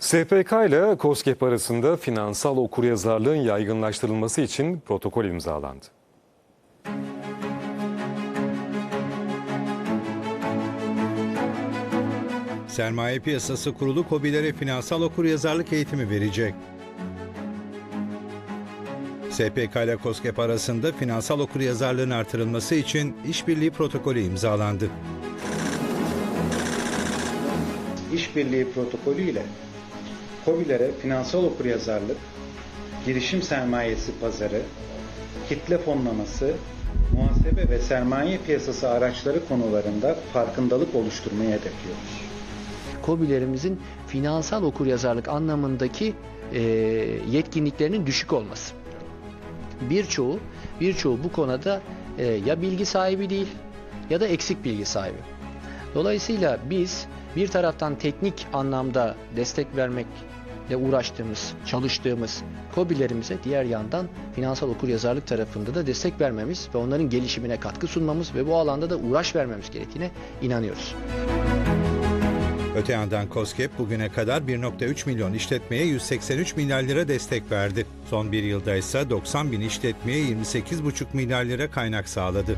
SPK ile KOSGEB arasında finansal okuryazarlığın yaygınlaştırılması için protokol imzalandı. Sermaye Piyasası Kurulu KOBİ'lere finansal okuryazarlık eğitimi verecek. SPK ile KOSGEB arasında finansal okuryazarlığın artırılması için işbirliği protokolü imzalandı. İşbirliği protokolü ile KOBİ'lere finansal okuryazarlık, girişim sermayesi pazarı, kitle fonlaması, muhasebe ve sermaye piyasası araçları konularında farkındalık oluşturmayı hedefliyoruz. KOBİ'lerimizin finansal okuryazarlık anlamındaki e, yetkinliklerinin düşük olması. Birçoğu birçoğu bu konuda e, ya bilgi sahibi değil ya da eksik bilgi sahibi. Dolayısıyla biz bir taraftan teknik anlamda destek vermekle uğraştığımız, çalıştığımız KOBİ'lerimize diğer yandan finansal okuryazarlık tarafında da destek vermemiz ve onların gelişimine katkı sunmamız ve bu alanda da uğraş vermemiz gerektiğine inanıyoruz. Öte yandan KOSGEB bugüne kadar 1.3 milyon işletmeye 183 milyar lira destek verdi. Son bir yılda ise 90 bin işletmeye 28,5 milyar lira kaynak sağladı.